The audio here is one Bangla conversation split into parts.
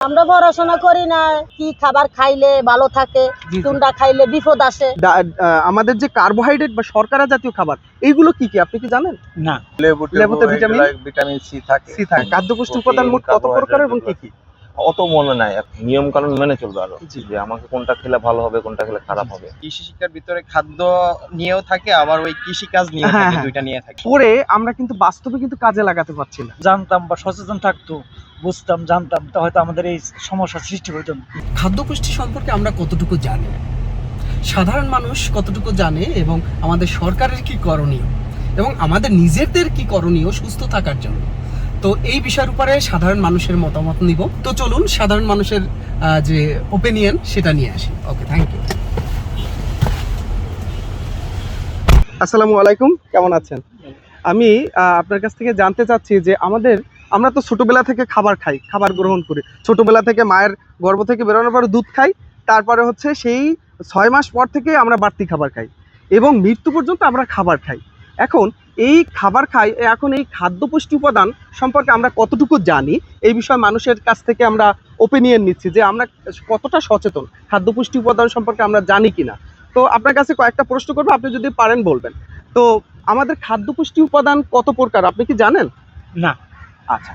আমরা পড়াশোনা করি না কি খাবার খাইলে ভালো থাকে। কোনটা খাইলে বিপদ আসে। আহ, আমাদের যে কার্বোহাইড্রেট বা শর্করা জাতীয় খাবার এইগুলো কি কি আপনি কি জানেন? না। লেবু লেবুতে ভিটামিন? ভিটামিন সি থাকে। সি থাকে। খাদ্যপুষ্টি উপাদান মোট কত প্রকার এবং কি কি? অত মনে নাই। নিয়ম কানুন মেনে চলবে আরও যে আমাকে কোনটা খেলে ভালো হবে কোনটা খেলে খারাপ হবে। কৃষি শিক্ষার ভিতরে খাদ্য নিয়েও থাকে আবার ওই কৃষি কাজ নিয়েও হ্যাঁ, থাকে হ্যাঁ। দুইটা নিয়ে থাকে। পরে আমরা কিন্তু বাস্তবে কিন্তু কাজে লাগাতে পারছি না। জানতাম বা সচেতন থাকতো বুঝতাম জানতাম তা হয়তো আমাদের এই সমস্যার সৃষ্টি হইতো না। খাদ্য পুষ্টি সম্পর্কে আমরা কতটুকু জানি? সাধারণ মানুষ কতটুকু জানে এবং আমাদের সরকারের কি করণীয়? এবং আমাদের নিজেদের কি করণীয় সুস্থ থাকার জন্য? তো এই বিষয়ের উপরে সাধারণ মানুষের মতামত নিব। তো চলুন, সাধারণ মানুষের যে ওপিনিয়ন সেটা নিয়ে আসি। ওকে থ্যাংক ইউ আসসালামু আলাইকুম, কেমন আছেন? আমি আপনার কাছ থেকে জানতে চাচ্ছি যে আমাদের, আমরা তো ছোটোবেলা থেকে খাবার খাই, খাবার গ্রহণ করি। ছোটোবেলা থেকে মায়ের গর্ভ থেকে বেরোনোর পর দুধ খাই, তারপরে হচ্ছে সেই ছয় মাস পর থেকে আমরা বাড়তি খাবার খাই। এবং মৃত্যু পর্যন্ত আমরা খাবার খাই। এখন এই খাবার খাই এখন এই খাদ্য পুষ্টি উপাদান সম্পর্কে আমরা কতটুকু জানি এই বিষয়ে মানুষের কাছ থেকে আমরা ওপিনিয়ন নিচ্ছি যে আমরা কতটা সচেতন খাদ্য পুষ্টি উপাদান সম্পর্কে আমরা জানি কিনা। তো আপনার কাছে কয়েকটা প্রশ্ন করব আপনি যদি পারেন বলবেন। তো আমাদের খাদ্য পুষ্টি উপাদান কত প্রকার আপনি কি জানেন? না। আচ্ছা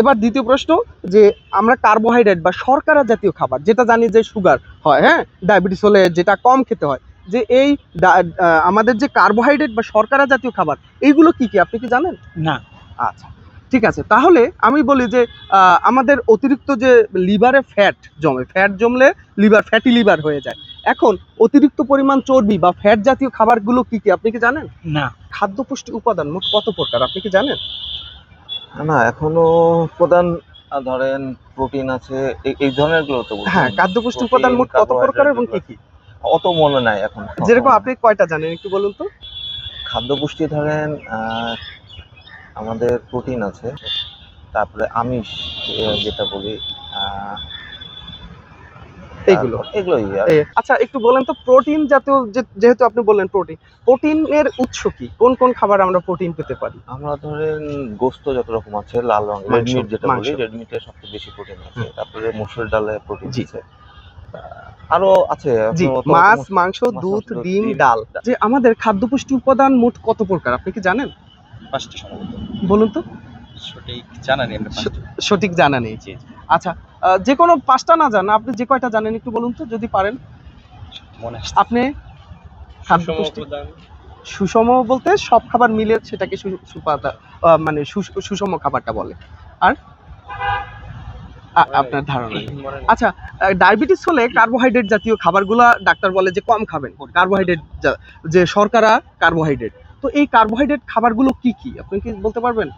এবার দ্বিতীয় প্রশ্ন যে আমরা কার্বোহাইড্রেট বা শর্করা জাতীয় খাবার যেটা জানি যে সুগার হয় হ্যাঁ? ডায়াবেটিস হলে যেটা কম খেতে হয় যে এই আমাদের যে কার্বোহাইড্রেট বা শর্করা জাতীয় খাবার এইগুলো কি কি? আপনি কি জানেন? না। আচ্ছা ঠিক আছে। তাহলে আমি বলি যে আহ, আমাদের অতিরিক্ত যে লিভারে ফ্যাট জমে ফ্যাট জমলে লিভার ফ্যাটি লিভার হয়ে যায়। এখন অতিরিক্ত পরিমাণ চর্বি বা ফ্যাট জাতীয় খাবারগুলো কি কি? আপনি কি জানেন? না। খাদ্য পুষ্টি উপাদান মোট কত প্রকার? আপনি কি জানেন? না এখনও প্রধান ধরেন প্রোটিন আছে এই- এই ধরনেরগুলো তো হ্যাঁ খাদ্য পুষ্টি উপাদান মোট কত প্রকার এবং কি কি? অত মনে নাই এখন। যেরকম আপনি কয়টা জানেন একটু বলুন তো? খাদ্য পুষ্টি ধরেন আমাদের প্রোটিন আছে তারপরে আমিষ যেটা বলি এইগুলো। এগুলোই আচ্ছা একটু বলেন তো প্রোটিন জাতীয় যেহেতু আপনি বললেন প্রোটিন প্রোটিনের উৎস কি? কোন কোন খাবার আমরা প্রোটিন পেতে পারি? আমরা ধরেন গোস্ত যত রকম আছে লাল রঙ রেড মিট যেটা বলি রেড মিটে সবচেয়ে বেশি প্রোটিন আছে তারপরে মসুর ডালে প্রোটিন আছে। আরও আছে জি মাছ মাংস দুধ ডিম ডাল। যে আমাদের খাদ্য পুষ্টি উপাদান মোট কত প্রকার? আপনি কি জানেন? পাঁচটি সম্ভবত। বলুন তো। সঠিক জানা নেই সঠিক জানা নেই। জি, আচ্ছা যে কোনো পাঁচটা না জানা আপনি যে কয়টা জানেন একটু বলুন তো যদি পারেন। আপনি খাদ্য সুষম পুষ্টি সুষম বলতে সব খাবার মিলে সেটাকে মানে সুষম খাবারটা বলে। আর আপনার ধারণা। আচ্ছা ডায়াবেটিস হলে কার্বোহাইড্রেট জাতীয় খাবারগুলো ডাক্তার বলে যে কম খাবেন। কার্বোহাইড্রেট যে শর্করা কার্বোহাইড্রেট তো এই কার্বোহাইড্রেট খাবারগুলো কি কি? আপনি কি বলতে পারবেন?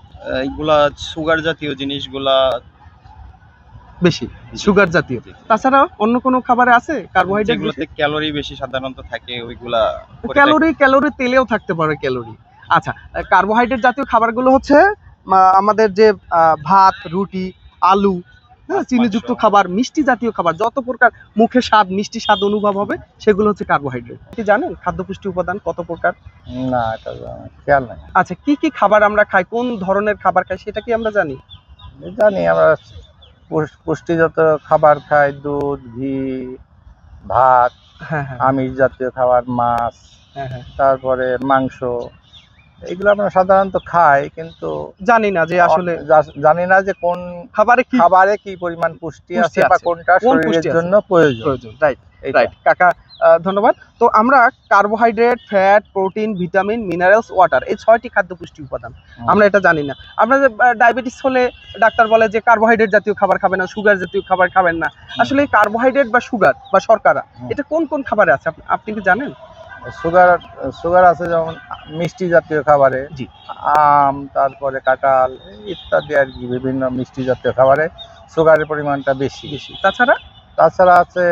এইগুলা সুগার জাতীয় জিনিসগুলা বেশি সুগার জাতীয়। তাছাড়া অন্য কোনো খাবারে আছে কার্বোহাইড্রেট যেগুলোতে ক্যালোরি বেশি সাধারণত থাকে ওইগুলা ক্যালোরি ক্যালোরি তেলেও থাকতে পারে ক্যালোরি আচ্ছা কার্বোহাইড্রেট জাতীয় খাবারগুলো হচ্ছে আমাদের যে ভাত রুটি আলু হ্যাঁ চিনিযুক্ত খাবার মিষ্টি জাতীয় খাবার যত প্রকার মুখে স্বাদ মিষ্টি স্বাদ অনুভব হবে সেগুলো হচ্ছে কার্বোহাইড্রেট কি জানেন খাদ্য পুষ্টি উপাদান কত প্রকার? না এটা খেয়াল নাই। আচ্ছা কি কি খাবার আমরা খাই কোন ধরনের খাবার খাই সেটা কি আমরা জানি? জানি আমরা পুষ- পুষ্টিজাত খাবার খাই দুধ ঘি ভাত হ্যাঁ হ্যাঁ। আমিষ জাতীয় খাবার মাছ হ্যাঁ হ্যাঁ। তারপরে মাংস এগুলো আমরা সাধারণত খাই কিন্তু জানি না যে আসলে জানি না যে কোন খাবারে কি খাবারে কি পরিমাণ পুষ্টি পুষ্টি আছে বা কোনটা শরীরের জন্য প্রয়োজন। প্রয়োজন রাইট রাইট কাকা ধন্যবাদ। তো আমরা carbohydrate fat protein vitamin minerals water এই ছয়টি খাদ্য পুষ্টি উপাদান। আমরা এটা জানি না। আপনাদের ডায়াবেটিস হলে ডাক্তার বলে যে কার্বোহাইড্রেট জাতীয় খাবার খাবেন না সুগার জাতীয় খাবার খাবেন না। আসলে কার্বোহাইড্রেট বা সুগার বা শর্করা এটা কোন কোন খাবারে আছে? আপনি কি জানেন? সুগার সুগার আছে যেমন মিষ্টি জাতীয় খাবারে আম তারপরে কাঁঠাল ইত্যাদি আর কি বিভিন্ন মিষ্টি জাতীয় খাবারে সুগারের পরিমাণটা বেশি। বেশি। তাছাড়া? তাছাড়া আছে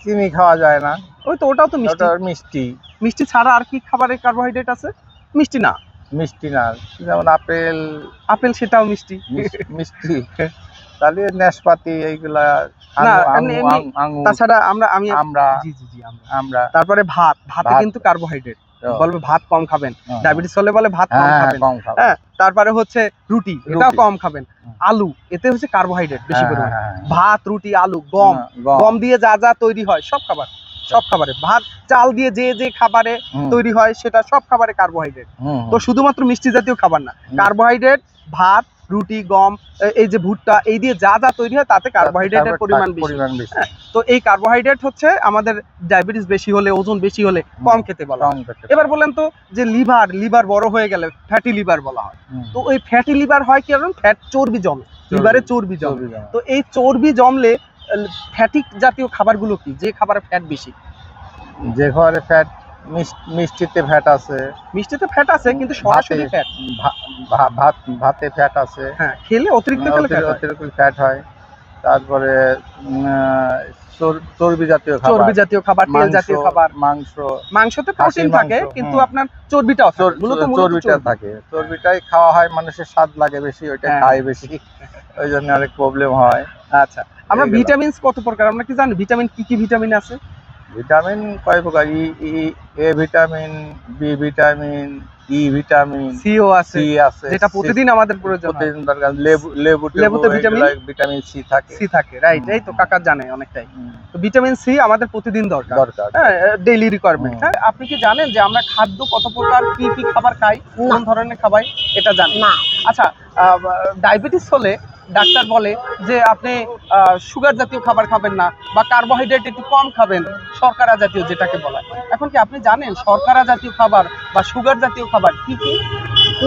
চিনি খাওয়া যায় না। ওই তো ওটাও তো মিষ্টি। মিষ্টি। মিষ্টি ছাড়া আর কি খাবারে কার্বোহাইড্রেট আছে? মিষ্টি না? মিষ্টি না। যেমন আপেল আপেল সেটাও মিষ্টি। মিষ্টি। তাহলে নাশপাতি এইগুলা তাছাড়া আমরা আমি আমরা জি জি জি আমরা। তারপরে ভাত ভাতে কিন্তু কার্বোহাইড্রেট বলবে ভাত কম খাবেন। হ্যাঁ। ডায়াবেটিস হলে বলে ভাত কম হ্যাঁ খাবেন। হ্যাঁ তারপরে হচ্ছে রুটি এটাও কম খাবেন। আলু এতে হচ্ছে কার্বোহাইড্রেট বেশি হ্যাঁ, পরিমাণ। হ্যাঁ, হ্যাঁ। ভাত রুটি আলু গম। হ্যাঁ, গম। গম দিয়ে যা যা তৈরি হয় সব খাবার সব খাবারে। ভাত চাল দিয়ে যে যে খাবারে তৈরি হয় সেটা সব খাবারে কার্বোহাইড্রেট তো শুধুমাত্র মিষ্টি জাতীয় খাবার না। কার্বোহাইড্রেট ভাত রুটি গম এই যে ভুট্টা এই দিয়ে যা যা তৈরি হয় তাতে কার্বোহাইড্রেটের পরিমাণ বেশি। পরিমাণ তো এই কার্বোহাইড্রেট হচ্ছে আমাদের ডায়াবেটিস বেশি হলে ওজন বেশি হলে কম খেতে বলা হয়। এবার বলেন তো যে লিভার লিভার বড় হয়ে গেলে ফ্যাটি লিভার বলা হয়। তো ওই ফ্যাটি লিভার হয় কারণ ফ্যাট চর্বি জমে। লিভারে চর্বি জমে। তো এই চর্বি জমলে ফ্যাটিক জাতীয় খাবারগুলো কি? যে খাবারে ফ্যাট বেশি। যে ঘরে ফ্যাট মিষ্টিতে ফ্যাট আছে। মিষ্টিতে ফ্যাট আছে কিন্তু সরাসরি ফ্যাট ভাত ভাতে ফ্যাট আছে। হ্যাঁ খেলে অতিরিক্ত খেলে অতিরিক্ত ফ্যাট হয়। তারপরে চর্বি জাতীয় খাবার। চর্বি জাতীয় খাবার তেল জাতীয় খাবার। মাংস। খাসির প্রোটিন থাকে কিন্তু আপনার মূলত চর্বিটা থাকে। চর্বিটাই খাওয়া হয় মানুষের স্বাদ লাগে বেশি ওইটা হ্যাঁ। খায় বেশি। ওই জন্য অনেক প্রবলেম হয়। আচ্ছা আমরা এইগুলা। ভিটামিন কত প্রকার? আমরা কি জানি ভিটামিন কি কি ভিটামিন আছে? ভিটামিন কয় প্রকার? ই A vitamin B vitamin E vitamin CO আছে সি আছে যেটা প্রতিদিন আমাদের প্রয়োজন প্রতিদিন দরকার। লেবু লেবু লেবুতে ভিটামিন? ভিটামিন সি থাকে। সি থাকে রাইট এই তো কাকা জানে অনেকটাই। তো ভিটামিন সি আমাদের প্রতিদিন দরকার। দরকার। হ্যাঁ ডেইলি রিকোয়ারমেন্ট হ্যাঁ আপনি কি জানেন যে আমরা খাদ্য কত প্রকার কি কি খাবার খাই কোন না। ধরনের খাবার এটা জানি। না। আচ্ছা ডায়াবেটিস হলে ডাক্তার বলে যে আপনি সুগার জাতীয় খাবার খাবেন না বা কার্বোহাইড্রেট একটু কম খাবেন শর্করা জাতীয় যেটাকে বলা হয়। এখন কি আপনি জানেন শর্করা জাতীয় খাবার বা সুগার জাতীয় খাবার কি কি?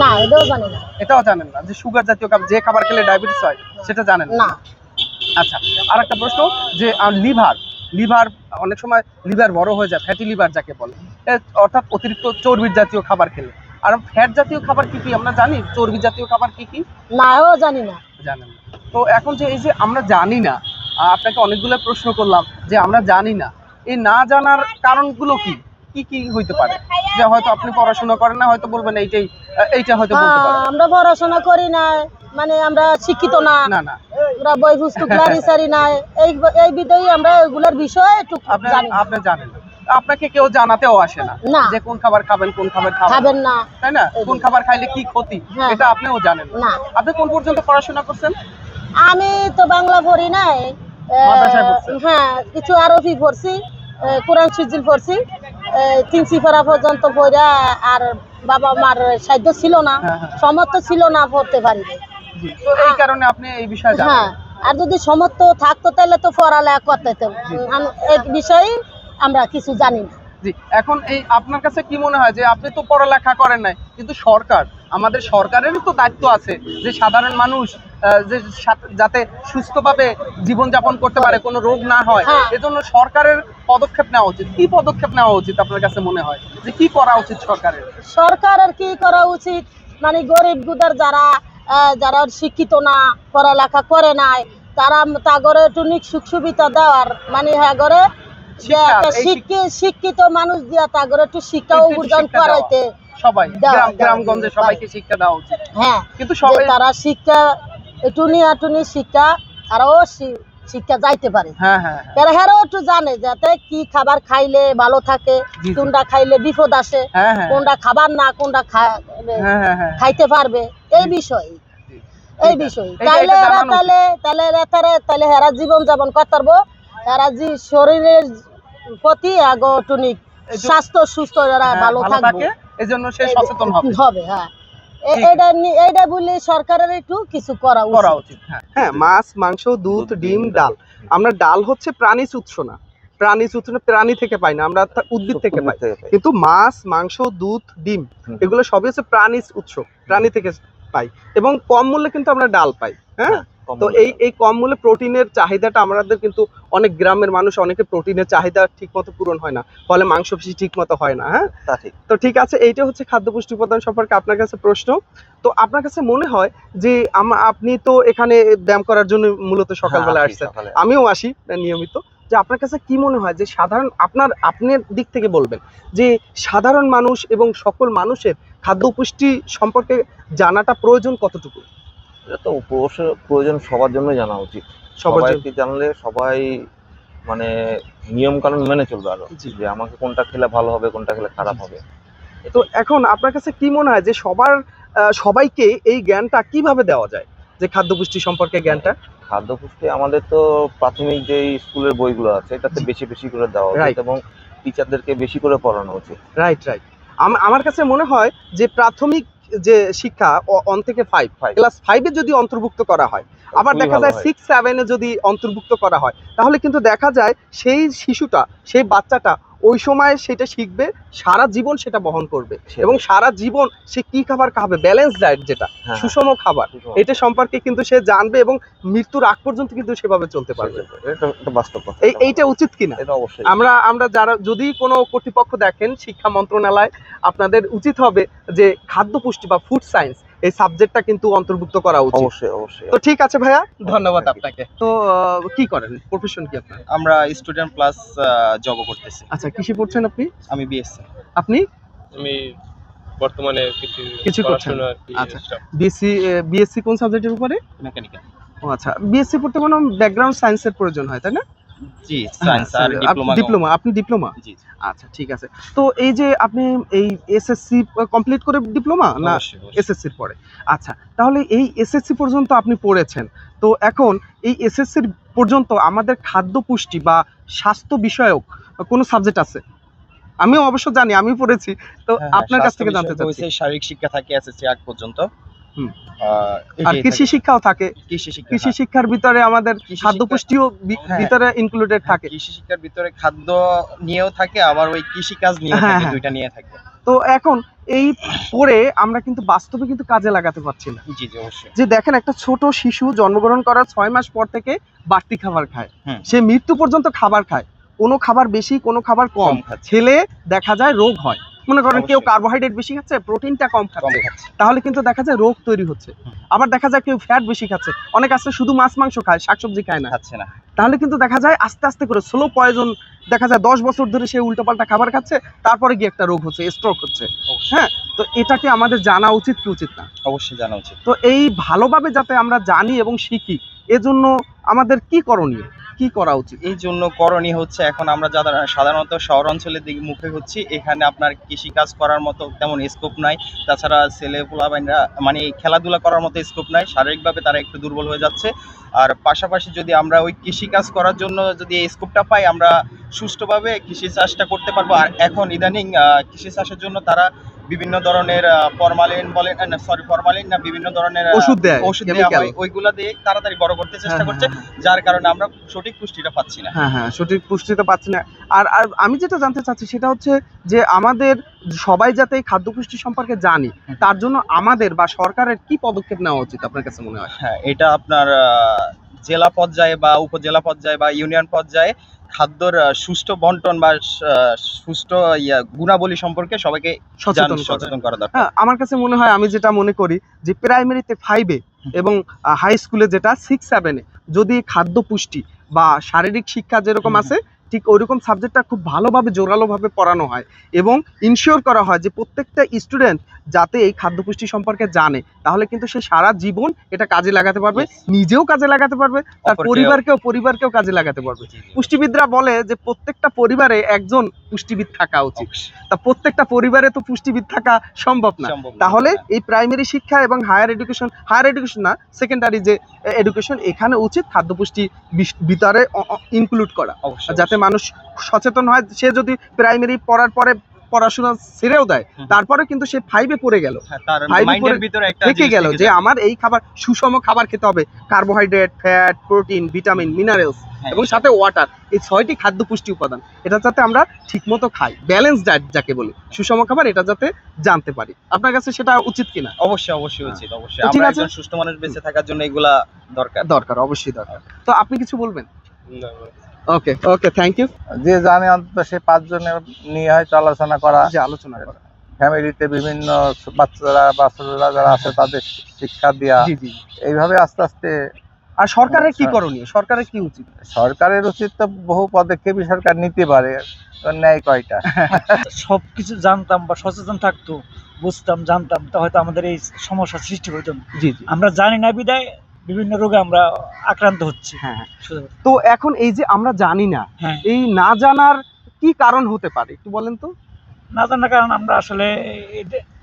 না এটাও জানি না। এটাও জানেন না যে সুগার জাতীয় খাবার যে খাবার খেলে ডায়াবেটিস হয় সেটা জানেন না? আচ্ছা আর একটা প্রশ্ন যে লিভার লিভার অনেক সময় লিভার বড় হয়ে যায় ফ্যাটি লিভার যাকে বলে অর্থাৎ অতিরিক্ত চর্বির জাতীয় খাবার খেলে। আর ফ্যাট জাতীয় খাবার কি কি আমরা জানি? চর্বি জাতীয় খাবার কি কি? না জানি না। জানেন না। তো এখন যে এই যে আমরা জানি না আপনাকে অনেকগুলো প্রশ্ন করলাম যে আমরা জানি না এই না জানার কারণগুলো কি? কি কি হইতে পারে? যে হয়তো আপনি পড়াশোনা করেন না হয়তো বলবেন এইটাই এইটা হয়তো পারেন। আমরা পড়াশোনা করি না মানে আমরা শিক্ষিত না। না না। আমরা বই পুস্তক লারিসারি না এই এই বিধই আমরা এগুলোর বিষয়ে একটু জানি। আপনি জানেন। আপনাকে কেউ জানাতেও আসে না যে কোন খাবার খাবেন কোন খাবার খাবেন না। তাই না? কোন খাবার খাইলে কি ক্ষতি হ্যাঁ। এটা আপনিও জানেন। না। আপনি কোন পর্যন্ত পড়াশোনা করছেন? আমি তো বাংলা পড়ি নাই? হ্যাঁ কিছু আরবি পড়ছি কোরআন সুজিল পড়ছি। আহ, তিন পর্যন্ত পড়া আর বাবা মার সাধ্য ছিল না হ্যাঁ, হ্যাঁ। সমর্থ ছিল না পড়তে পারি এই কারণে আপনি এই বিষয়ে হ্যাঁ আর যদি সমর্থ থাকতো তাহলে তো পড়ালেখা করতে এই বিষয়ে আমরা কিছু জানি না। জি এখন এই আপনার কাছে কি মনে হয় যে আপনি তো পড়ালেখা করেন নাই কিন্তু সরকার আমাদের সরকারেরও তো দায়িত্ব আছে যে সাধারণ মানুষ যে যাতে সুস্থভাবে জীবনযাপন করতে পারে কোনো রোগ না হয় হ্যাঁ। এজন্য সরকারের পদক্ষেপ নেওয়া উচিত। কি পদক্ষেপ নেওয়া উচিত আপনার কাছে মনে হয়? যে কি করা উচিত সরকারের? সরকারের কি করা উচিত? মানে গরিব গুদার যারা যারা শিক্ষিত না পড়ালেখা করে নাই তারা তাগরে একটু নিক সুখ সুবিধা দেওয়ার মানে হ্যাঁ করে শিক্ষিত মানুষ দিয়া তাগরে একটু শিক্ষা অর্জন করাইতে সবাই গ্রামগঞ্জে সবাইকে শিক্ষা দেওয়া উচিত। হ্যাঁ কিন্তু সবাই তারা শিক্ষা টুনি শিক্ষা আরও শি- শিক্ষা যাইতে পারে। হ্যাঁ হ্যাঁ হ্যাঁ। হেরাও একটু জানে যাতে কি খাবার খাইলে ভালো থাকে। কোনটা খাইলে বিপদ আসে কোনটা খাবার না কোনটা খাইতে পারবে। এই বিষয়। এই বিষয়। এরা তাইলে তাইলে এরা তারে- তাইলে জীবন যাপন করতে পারব এরা জি শরীরের প্রতি স্বাস্থ্য সুস্থ এরা হ্যাঁ, ভালো থাকবে। এজন্য সে সচেতন হবে। হবে হ্যাঁ। এ- এটা নি- সরকারের একটু কিছু করা করা উচিত উচিত হ্যাঁ। হ্যাঁ মাছ মাংস দুধ ডিম ডাল। আমরা ডাল হচ্ছে প্রাণীজ উৎস না প্রাণীজ উৎস না, প্রাণী থেকে পাই না আমরা উদ্ভিদ থেকে পাই। কিন্তু মাছ মাংস দুধ ডিম এগুলো সবই হচ্ছে প্রাণীজ উৎস প্রাণী থেকে পাই। এবং কম মূল্যে কিন্তু আমরা ডাল পাই হ্যাঁ? কম তো এই এই কম মূল্যে প্রোটিনের চাহিদাটা আমাদের কিন্তু অনেক গ্রামের মানুষ অনেকে প্রোটিনের চাহিদা ঠিক মতো পূরণ হয় না। ফলে মাংস বেশি ঠিক মতো হয় না হ্যাঁ? তো ঠিক। আছে এইটা হচ্ছে খাদ্য পুষ্টি উপাদান সম্পর্কে আপনার কাছে প্রশ্ন। তো আপনার কাছে মনে হয় যে আপনি তো এখানে ব্যায়াম করার জন্য মূলত সকালবেলা হ্যাঁ, আসি আসছেন। আমিও আসি নিয়মিত। যে আপনার কাছে কি মনে হয় যে সাধারণ আপনার আপনার দিক থেকে বলবেন যে সাধারণ মানুষ এবং সকল মানুষের খাদ্য পুষ্টি সম্পর্কে জানাটা প্রয়োজন কতটুকু? এটা তো প্রয়োজন সবার জন্য জানা উচিত। সবাইকে জানলে সবাই মানে নিয়ম কানুন মেনে চলবে আরও। যে আমাকে কোনটা খেলে ভালো হবে কোনটা খেলে খারাপ হবে। তো এখন আপনার কাছে কি মনে হয় যে সবার সবাইকে এই জ্ঞানটা কীভাবে দেওয়া যায়? যে খাদ্য পুষ্টি সম্পর্কে জ্ঞানটা? খাদ্য পুষ্টি আমাদের তো প্রাথমিক যে স্কুলের বইগুলো আছে এটাতে বেশি বেশি করে দেওয়া. উচিত এবং টিচারদেরকে বেশি করে পড়ানো উচিত। রাইট রাইট আমার কাছে মনে হয় যে প্রাথমিক যে শিক্ষা অন থেকে ফাইভ. ক্লাস ফাইভে যদি অন্তর্ভুক্ত করা হয় আবার দেখা যায়। সিক্স সেভেনে যদি অন্তর্ভুক্ত করা হয় তাহলে কিন্তু দেখা যায় সেই শিশুটা সেই বাচ্চাটা ওই সময় সেটা শিখবে সারা জীবন সেটা বহন করবে এবং সারা জীবন সে কি খাবার খাবে? ব্যালেন্স ডায়েট যেটা হ্যাঁ, সুষম খাবার। এটা সম্পর্কে কিন্তু সে জানবে এবং মৃত্যুর আগ পর্যন্ত কিন্তু সেভাবে চলতে পারবে এইটা উচিত কিনা? অবশ্যই। আমরা আমরা যারা যদি কোনো কর্তৃপক্ষ দেখেন শিক্ষা মন্ত্রণালয় আপনাদের উচিত হবে যে খাদ্য পুষ্টি বা ফুড সায়েন্স এই সাবজেক্টটা কিন্তু অন্তর্ভুক্ত করা উচিত। অবশ্যই অবশ্যই। তো ঠিক আছে ভাইয়া ধন্যবাদ আপনাকে। তো কি করেন? প্রফেশন কি আপনার? আমরা স্টুডেন্ট প্লাস জব করতেছি। আচ্ছা কিসে পড়ছেন আপনি? আমি বিএসসি আপনি? আমি বর্তমানে কিছু কিছু করছেন? আচ্ছা। বিএসসি বিএসসি কোন সাবজেক্টের উপরে? মেকানিক্যাল ও আচ্ছা বিএসসি পড়তে কোনো ব্যাকগ্রাউন্ড সায়েন্সের প্রয়োজন হয় তাই না? জি সায়েন্স আর ডিপ্লোমা ডিপ্লোমা আপনি ডিপ্লোমা জি আচ্ছা ঠিক আছে। তো এই যে আপনি এই এসএসসি কমপ্লিট করে ডিপ্লোমা না। এসএসসির পরে? আচ্ছা তাহলে এই এসএসসি পর্যন্ত আপনি পড়েছেন। তো এখন এই এসএসসির পর্যন্ত আমাদের খাদ্য পুষ্টি বা স্বাস্থ্য বিষয়ক কোনো সাবজেক্ট আছে? আমিও অবশ্য জানি আমি পড়েছি। তো হ্যাঁ, হ্যাঁ, আপনার কাছ থেকে জানতে চাচ্ছি। শারীরিক শিক্ষা থাকে এসএসসি আগ পর্যন্ত। আর কৃষি শিক্ষাও থাকে। কৃষি শিক্ষা কৃষি হ্যাঁ। শিক্ষার ভিতরে আমাদের খাদ্য পুষ্টিও হ্যাঁ। ভিতরে ইনক্লুডেড থাকে। কৃষি শিক্ষার ভিতরে খাদ্য নিয়েও থাকে আবার ওই কৃষি কাজ নিয়েও হ্যাঁ, থাকে হ্যাঁ। দুইটা নিয়ে থাকে। তো এখন এই পড়ে আমরা কিন্তু বাস্তবে কিন্তু কাজে লাগাতে পারছি না। জি জি অবশ্যই। যে দেখেন একটা ছোট শিশু জন্মগ্রহণ করার ছয় মাস পর থেকে বাড়তি খাবার খায়। সে মৃত্যু পর্যন্ত খাবার খায়। কোনো খাবার বেশি কোনো খাবার কম। খাচ্ছে। দেখা যায় রোগ হয়। মনে করেন কেউ কার্বোহাইড্রেট বেশি খাচ্ছে প্রোটিনটা কম খাচ্ছে। খাচ্ছে। তাহলে কিন্তু দেখা যায় রোগ তৈরি হচ্ছে। আবার দেখা যায় কেউ ফ্যাট বেশি খাচ্ছে। অনেক আছে শুধু মাছ মাংস খায় শাকসবজি খায় না। খাচ্ছে না। তাহলে কিন্তু দেখা যায় আস্তে আস্তে করে স্লো পয়জন দেখা যায় দশ বছর ধরে সে উল্টোপাল্টা খাবার খাচ্ছে তারপরে গিয়ে একটা রোগ হচ্ছে স্ট্রোক হচ্ছে। হ্যাঁ তো এটাকে আমাদের জানা উচিত কি উচিত না? অবশ্যই জানা উচিত। তো এই ভালোভাবে যাতে আমরা জানি এবং শিখি এজন্য আমাদের কি করণীয়? কি করা উচিত? এই জন্য করণীয় হচ্ছে এখন আমরা যারা সাধারণত শহর অঞ্চলের দিকে মুখে হচ্ছি, এখানে আপনার কৃষি কাজ করার মতো তেমন স্কোপ নাই। তাছাড়া ছেলে পোলাবাইনরা মানে খেলাধুলা করার মতো স্কোপ নাই, শারীরিকভাবে তারা একটু দুর্বল হয়ে যাচ্ছে। আর পাশাপাশি যদি আমরা ওই কৃষি কাজ করার জন্য যদি এই স্কোপটা পাই, আমরা সুষ্ঠুভাবে কৃষি চাষটা করতে পারব। আর এখন ইদানিং কৃষি চাষের জন্য তারা বিভিন্ন ধরনের ফরমালিন বলে সরি ফরমালিন না বিভিন্ন ধরনের ওষুধ দেয় ওষুধ দেওয়া হয় ওইগুলা দিয়ে তাড়াতাড়ি বড় করতে চেষ্টা হ্যাঁ, করছে হ্যাঁ, যার কারণে আমরা সঠিক পুষ্টিটা পাচ্ছি না। হ্যাঁ হ্যাঁ সঠিক পুষ্টি তো পাচ্ছি না। আর আর আমি যেটা জানতে চাচ্ছি সেটা হচ্ছে যে আমাদের সবাই যাতে এই খাদ্য পুষ্টি সম্পর্কে জানি তার জন্য আমাদের বা সরকারের কি পদক্ষেপ নেওয়া উচিত আপনার কাছে মনে হয়? হ্যাঁ এটা আপনার আহ, জেলা পর্যায়ে বা উপজেলা পর্যায়ে বা ইউনিয়ন পর্যায়ে খাদ্যর সুষ্ঠু বন্টন বা সুষ্ঠু ইয়া গুণাবলী সম্পর্কে সবাইকে সচেতন করা। সচেতন করা দরকার হ্যাঁ আমার কাছে মনে হয় আমি যেটা মনে করি যে প্রাইমারিতে ফাইভে এবং হাই স্কুলে যেটা সিক্স সেভেনে যদি খাদ্য পুষ্টি বা শারীরিক শিক্ষা যেরকম আছে ঠিক ওইরকম সাবজেক্টটা খুব ভালোভাবে জোরালোভাবে পড়ানো হয় এবং ইনশিওর করা হয় যে প্রত্যেকটা স্টুডেন্ট যাতে এই খাদ্য পুষ্টি সম্পর্কে জানে তাহলে কিন্তু সে সারা জীবন এটা কাজে লাগাতে পারবে নিজেও কাজে লাগাতে পারবে তার পরিবারকেও পরিবারকেও কাজে লাগাতে পারবে। পুষ্টিবিদরা বলে যে প্রত্যেকটা পরিবারে একজন পুষ্টিবিদ থাকা উচিত। তা প্রত্যেকটা পরিবারে তো পুষ্টিবিদ থাকা সম্ভব না। তাহলে এই প্রাইমারি শিক্ষা এবং হায়ার এডুকেশন হায়ার এডুকেশন না সেকেন্ডারি যে এডুকেশন এখানে উচিত খাদ্য পুষ্টি বিষ- ভিতরে ইনক্লুড করা। যাতে মানুষ সচেতন হয়। সে যদি প্রাইমারি পড়ার পরে পড়াশোনা ছেড়েও দেয়। তারপরে কিন্তু সে ফাইভে পড়ে গেল। হ্যাঁ, থেকে গেল যে আমার এই খাবার সুষম খাবার খেতে হবে। Carbohydrate fat protein vitamin minerals হ্যাঁ, এবং সাথে ওয়াটার এই ছয়টি খাদ্য পুষ্টি উপাদান এটা যাতে আমরা ঠিকমতো খাই। ব্যালেন্স ডায়েট যাকে বলি। সুষম খাবার এটা যাতে জানতে পারি। আপনার কাছে সেটা উচিত কিনা? অবশ্যই অবশ্যই উচিত অবশ্যই। ঠিক আমরা আছে। একজন সুস্থ মানুষ বেঁচে থাকার জন্য এগুলা দরকার। দরকার অবশ্যই দরকার। তো আপনি কিছু বলবেন? না, ওকে ওকে থ্যাংক ইউ যে জানে অন্তত সে পাঁচজনের নিয়ে হয়তো আলোচনা করা। যে আলোচনা করা। ফ্যামিলিতে বিভিন্ন বাচ্চারা বা ছোটরা যারা আছে তাদের শিক্ষা দেওয়া এইভাবে আস্তে আস্তে আর সরকারের কি। করণীয়? সরকারের কি উচিত? সরকারের উচিত তো বহু পদক্ষেপই সরকার নিতে পারে ন্যায় নেয় কয়টা? সবকিছু জানতাম বা সচেতন থাকতো বুঝতাম জানতাম তা হয়তো আমাদের এই সমস্যার সৃষ্টি হইতো না। জি জি। আমরা জানি না বিদায় বিভিন্ন রোগে আমরা আক্রান্ত হচ্ছি। হ্যাঁ হ্যাঁ। তো এখন এই যে আমরা জানি না হ্যাঁ। এই না জানার কি কারণ হতে পারে? একটু বলেন তো। না জানার কারণ আমরা আসলে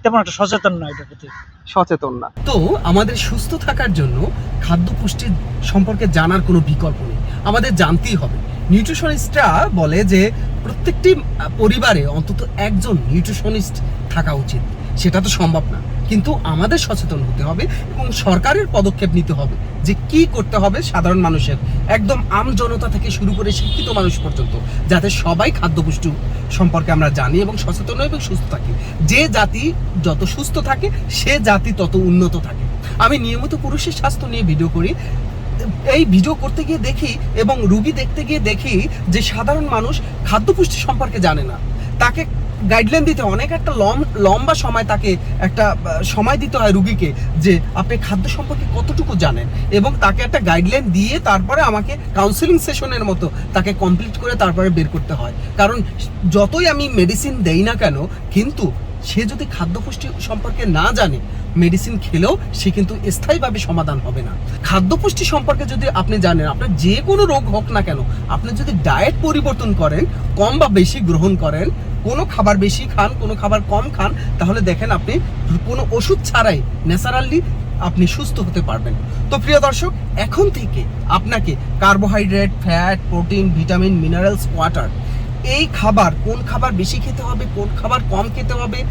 তেমন একটা সচেতন নয় এটার প্রতি। সচেতন না। তো আমাদের সুস্থ থাকার জন্য খাদ্য পুষ্টির সম্পর্কে জানার কোনো বিকল্প নেই। আমাদের জানতেই হবে। নিউট্রিশনিস্টরা বলে যে প্রত্যেকটি পরিবারে অন্তত একজন নিউট্রিশনিস্ট থাকা উচিত। সেটা তো সম্ভব না। কিন্তু আমাদের সচেতন হতে হবে এবং সরকারের পদক্ষেপ নিতে হবে যে কি করতে হবে সাধারণ মানুষের। একদম আম জনতা থেকে শুরু করে শিক্ষিত মানুষ পর্যন্ত, যাতে সবাই খাদ্যপুষ্টি সম্পর্কে আমরা জানি এবং সচেতন এবং সুস্থ থাকি। যে জাতি যত সুস্থ থাকে, সে জাতি তত উন্নত থাকে। আমি নিয়মিত পুরুষের স্বাস্থ্য নিয়ে ভিডিও করি। এই ভিডিও করতে গিয়ে দেখি এবং রুগী দেখতে গিয়ে দেখি যে সাধারণ মানুষ খাদ্যপুষ্টি সম্পর্কে জানে না। তাকে গাইডলাইন দিতে অনেক একটা লম, লম্বা সময় তাকে একটা সময় দিতে হয় রুগীকে যে আপনি খাদ্য সম্পর্কে কতটুকু জানেন এবং তাকে একটা গাইডলাইন দিয়ে তারপরে আমাকে কাউন্সিলিং সেশনের মতো তাকে কমপ্লিট করে তারপরে বের করতে হয়। কারণ যতই আমি মেডিসিন দেই না কেন, কিন্তু সে যদি খাদ্যপুষ্টি সম্পর্কে না জানে মেডিসিন খেলেও সে কিন্তু স্থায়ীভাবে সমাধান হবে না। খাদ্যপুষ্টি সম্পর্কে যদি আপনি জানেন, আপনার যে কোনো রোগ হোক না কেন, আপনি যদি ডায়েট পরিবর্তন করেন, কম বা বেশি গ্রহণ করেন, কোনো খাবার বেশি খান, কোনো খাবার কম খান, তাহলে দেখেন আপনি কোনো ওষুধ ছাড়াই ন্যাচারালি আপনি সুস্থ হতে পারবেন। তো প্রিয় দর্শক, এখন থেকে আপনাকে carbohydrate fat protein vitamin minerals water এই খাবার কোন খাবার বেশি খেতে হবে, কোন খাবার কম খেতে হবে,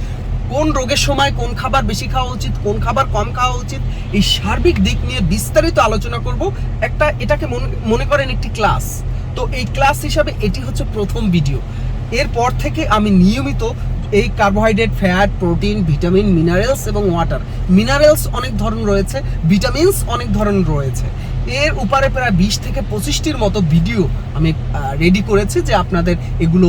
কোন রোগের সময় কোন খাবার বেশি খাওয়া উচিত, কোন খাবার কম খাওয়া উচিত, এই সার্বিক দিক নিয়ে বিস্তারিত আলোচনা করব। একটা এটাকে মনে- করেন একটি ক্লাস। তো এই ক্লাস হিসাবে এটি হচ্ছে প্রথম ভিডিও। এরপর থেকে আমি নিয়মিত এই carbohydrate, fat, protein, vitamin, minerals এবং ওয়াটার। মিনারেলস অনেক ধরন রয়েছে, ভিটামিনস অনেক ধরন রয়েছে। এর উপরে প্রায় বিশ থেকে পঁচিশটির মতো ভিডিও আমি রেডি করেছি যে আপনাদের এগুলো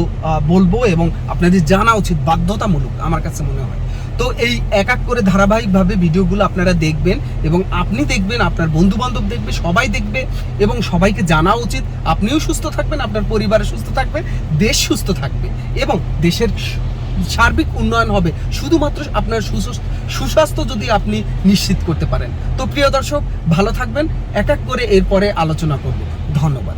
বলব এবং আপনাদের জানা উচিত, বাধ্যতামূলক আমার কাছে মনে হয়। তো এই এক এক করে ধারাবাহিকভাবে ভিডিওগুলো আপনারা দেখবেন এবং আপনি দেখবেন, আপনার বন্ধু বান্ধব দেখবে, সবাই দেখবে এবং সবাইকে জানা উচিত, আপনিও সুস্থ থাকবেন, আপনার পরিবার সুস্থ থাকবে, দেশ সুস্থ থাকবে এবং দেশের সার্বিক উন্নয়ন হবে। শুধুমাত্র আপনার সুস্বাস্থ্য সুস্বাস্থ্য যদি আপনি নিশ্চিত করতে পারেন। তো প্রিয় দর্শক, ভালো থাকবেন। এক এক করে এরপরে আলোচনা করব। ধন্যবাদ।